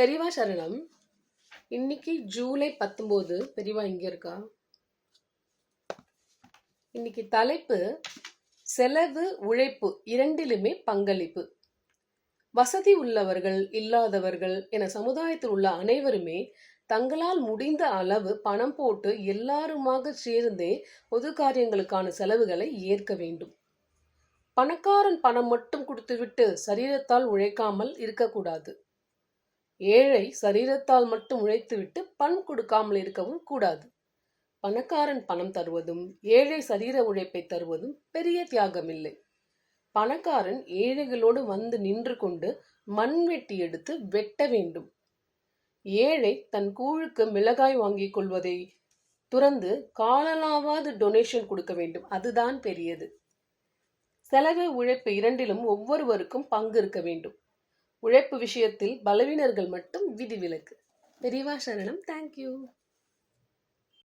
பெரியவா சரணம். இன்னைக்கு ஜூலை பத்தொம்போது. பெரியவா இங்கே இருக்கா? இன்னைக்கு தலைப்பு செலவு உழைப்பு இரண்டிலுமே பங்களிப்பு. வசதி உள்ளவர்கள் இல்லாதவர்கள் என சமுதாயத்தில் உள்ள அனைவருமே தங்களால் முடிந்த அளவு பணம் போட்டு எல்லாருமாக சேர்ந்தே பொது காரியங்களுக்கான செலவுகளை ஏற்க வேண்டும். பணக்காரன் பணம் மட்டும் கொடுத்துவிட்டு சரீரத்தால் உழைக்காமல் இருக்கக்கூடாது. ஏழை சரீரத்தால் மட்டும் உழைத்துவிட்டு பண் கொடுக்காமல் இருக்கவும் கூடாது. பணக்காரன் பணம் தருவதும் ஏழை சரீர உழைப்பை தருவதும் பெரிய தியாகமில்லை. பணக்காரன் ஏழைகளோடு வந்து நின்று கொண்டு மண் வெட்டி எடுத்து வெட்ட வேண்டும். ஏழை தன் கூழுக்கு மிளகாய் வாங்கிக் கொள்வதை துறந்து காலலாவாது டொனேஷன் கொடுக்க வேண்டும். அதுதான் பெரியது. செலவு உழைப்பு இரண்டிலும் ஒவ்வொருவருக்கும் பங்கு இருக்க வேண்டும். உழைப்பு விஷயத்தில் பலவீனர்கள் மட்டும் விதிவிலக்கு. பெரியவா சரணம். தேங்க்யூ